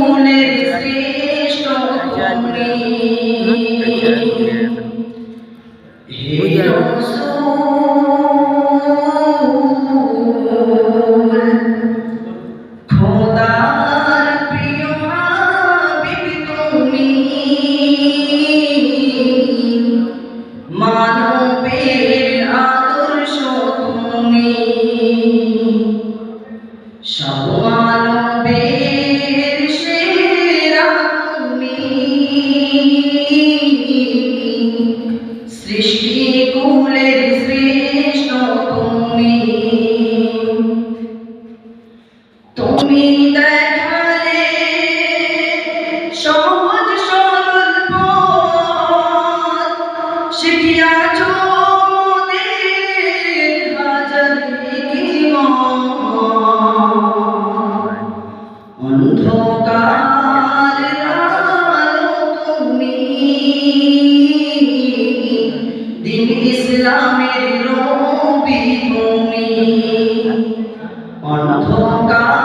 মনের অন্ধকার তুমি দিন ইসলামের রবি তুমি অন্ধকার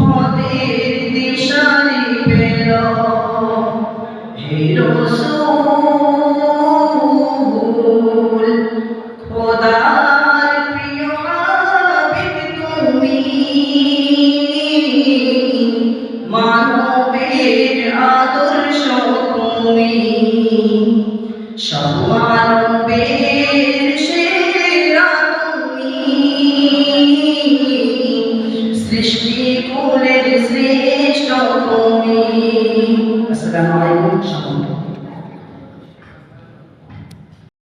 Instagram-like, chamando.